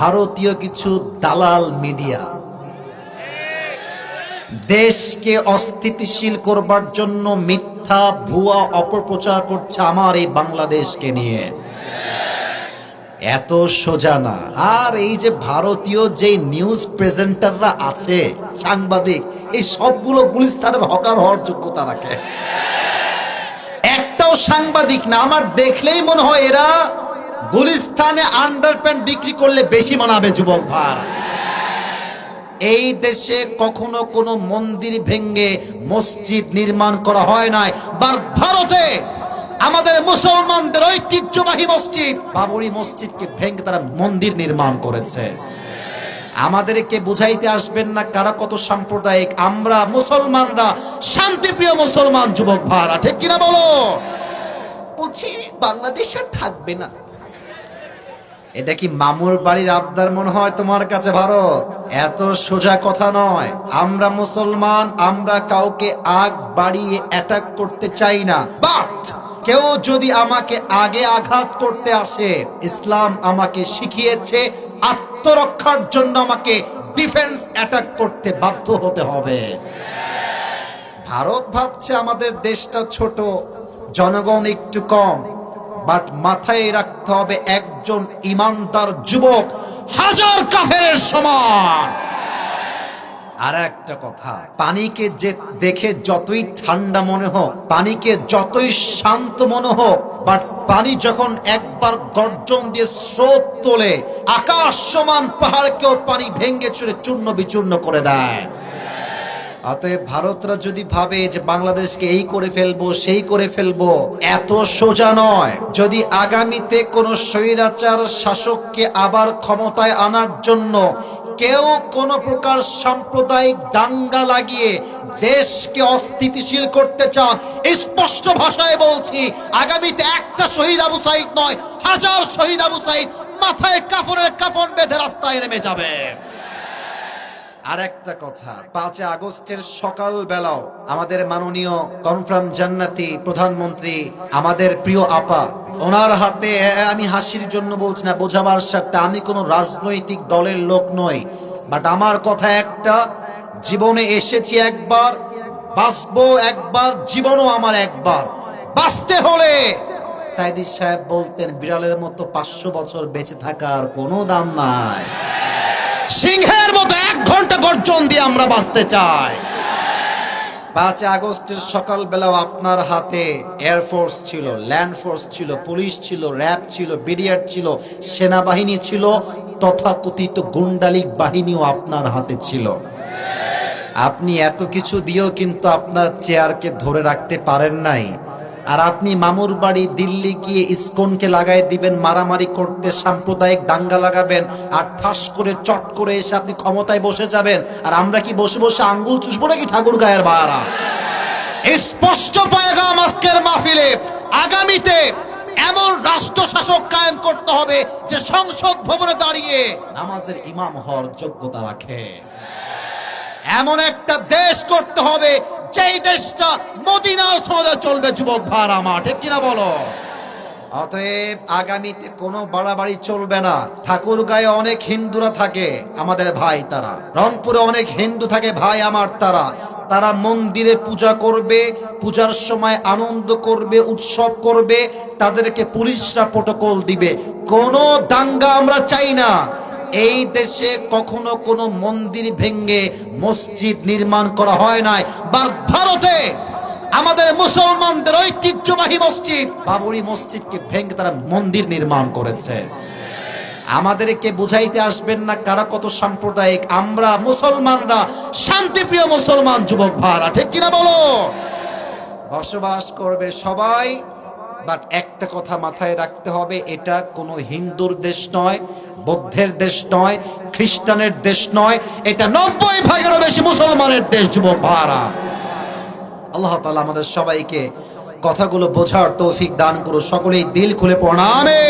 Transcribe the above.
ভারতীয় কিছু দালাল মিডিয়া। দেশকে অস্থিতিশীল করবার জন্য মিথ্যা, ভুয়া অপপ্রচার করছে আমার এই বাংলাদেশকে নিয়ে। এত সোজা না। আর এই যে ভারতীয় যে নিউজ প্রেজেন্টাররা আছে, সাংবাদিক, এই সবগুলো গুলিস্তানের হকার হওয়ার যোগ্যতা রাখে। একটাও সাংবাদিক না, আমার দেখলেই মনে হয় এরা গুলিস্তানে আন্ডারপ্যান্ট বিক্রি করলে বেশি মানাবে যুবক ভার এই দেশে কখনো কোনো মন্দির ভেঙ্গে মসজিদ নির্মাণ করা হয় নাই। বার ভারতে আমাদের মুসলমানদের ঐতিহ্যবাহী মসজিদ, বাবরি মসজিদকে ভেঙ্গে তারা মন্দির নির্মাণ করেছে। আমাদেরকে বুঝাইতে আসবেন না কারা কত সাম্প্রদায়িক। আমরা মুসলমানরা, শান্তিপ্রিয় মুসলমান যুবক ভাড়া ঠিক কিনা বলো? বলছি বাংলাদেশ আর থাকবে না। এটা কি মামুর বাড়ির আবদার মনে হয় তোমার কাছে, ভারত? এত সোজা কথা নয়। আমরা মুসলমান, আমরা কাউকে আগ বাড়িয়ে অ্যাটাক করতে চাই না। বাট কেউ যদি আমাকে আগে আঘাত করতে আসে, ইসলাম আমাকে শিখিয়েছে আত্মরক্ষার জন্য আমাকে ডিফেন্স অ্যাটাক করতে বাধ্য হতে হবে। ভারত ভাবছে আমাদের দেশটা ছোট, জনগণ একটু কম। বাট মাথায় রাখতে হবে একজন ইমানদার যুবক হাজার কাফের সমান। আর একটা কথা, পানিকে যে দেখে যতই ঠান্ডা মনে হোক, পানিকে যতই শান্ত মনে হোক, বাট পানি যখন একবার গর্জন দিয়ে স্রোত তোলে, আকাশ সমান পাহাড়কেও পানি ভেঙ্গে চুরে চূর্ণ বিচূর্ণ করে দেয়। অতএব ভারতরা যদি ভাবে যে বাংলাদেশকে এই করে ফেলব, সেই করে ফেলব, এত সোজা নয়। যদি আগামীতে কোনো স্বৈরাচার শাসককে আবার ক্ষমতায় আনার জন্য কেউ কোনো প্রকার সাম্প্রদায়িক দাঙ্গা লাগিয়ে দেশকে অস্থিতিশীল করতে চান, স্পষ্ট ভাষায় বলছি, আগামীতে একটা শহীদ আবু সাইদ নয়, হাজার শহীদ আবু সাইদ মাথায় কাফনের কাফন বেঁধে রাস্তায় নেমে যাবে। আর একটা কথা পাঁচে আগস্টের সকাল বেলাও আমাদের মাননীয় কনফার্ম জান্নাতি প্রধানমন্ত্রী, আমাদের প্রিয় আপা, ওনার হাতে আমি হাসির জন্য বলছি না, বোঝাবার স্বার্থে আমি কোনো রাজনৈতিক দলের লোক নই বাট আমার কথা একটা, জীবনে এসেছি একবার, বাঁচবো একবার, জীবনও আমার একবার, বাঁচতে হলে সাইদি সাহেব বলতেন, বিড়ালের মতো পাঁচশো বছর বেঁচে থাকার কোনো দাম নাই। সিংহের মতো ঘণ্টা গর্জন দিয়ে আমরা বাঁচতে চাই। পাঁচই আগস্টের সকালবেলাও আপনার হাতে এয়ারফোর্স ছিল ল্যান্ড ফোর্স ছিল, পুলিশ ছিল, র্যাব ছিল, বিডিআর ছিল, সেনাবাহিনী ছিল, তথাকথিত গুন্ডালিক বাহিনীও আপনার হাতে ছিল। আপনি এত কিছু দিয়েও কিন্তু আপনার চেয়ারকে ধরে রাখতে পারেন নাই। আর আপনি মামুর বাড়ি দিল্লি গিয়ে ইস্কনকে লাগাই দিবেন, মারামারি করতে সাম্প্রদায়িক দাঙ্গা লাগাবেন, আর ঠাস করে, চট করে এসে আপনি ক্ষমতায় বসে যাবেন, আর আমরা কি বসে বসে আঙ্গুল চুষবো নাকি ঠাকুর গায়ের বাড়া স্পষ্ট পায়গাম আজকের মাহফিলে আগামীতে এমন রাষ্ট্র শাসক কায়েম করতে হবে যে সংসদ ভবনে দাঁড়িয়ে নামাজের ইমাম হওয়ার যোগ্যতা রাখে। এমন একটা দেশ করতে হবে, যেই দেশটা মদিনার সঙ্গে চলবে, যুবক ভার আমার, ঠিক কিনা বলো? অতএব আগামীতে কোনো বাড়াবাড়ি চলবে না। ঠাকুর গায়ে অনেক হিন্দুরা থাকে আমাদের ভাই তারা। রংপুরে অনেক হিন্দু থাকে ভাই আমার তারা। তারা মন্দিরে পূজা করবে, পূজার সময় আনন্দ করবে, উৎসব করবে, তাদেরকে পুলিশরা প্রোটোকল দিবে। কোনো দাঙ্গা আমরা চাই না। এই দেশে কখনো কোনো মন্দির ভেঙ্গে মসজিদ নির্মাণ করা হয় নাই। বা ভারতে আমাদের মুসলমানদের ঐতিহ্যবাহী মসজিদ, বাবরি মসজিদকে ভেঙ্গে তারা মন্দির নির্মাণ করেছে। আমাদেরকে বুঝাইতে আসবেন না কারা কত সাম্প্রদায়িক। আমরা মুসলমানরা, শান্তিপ্রিয় মুসলমান যুবক ভাড়া ঠিক কিনা বলো? বসবাস করবে সবাই বাট একটা কথা মাথায় রাখতে হবে, এটা কোনো হিন্দুর দেশ নয়, বৌদ্ধের দেশ নয়, খ্রিস্টানের দেশ নয়, এটা নব্বই ভাগেরও বেশি মুসলমানের দেশ, যুবক ভাড়া আল্লাহ তালা আমাদের সবাইকে কথাগুলো বোঝার তৌফিক দান করো সকলেই দিল খুলে প্রণামে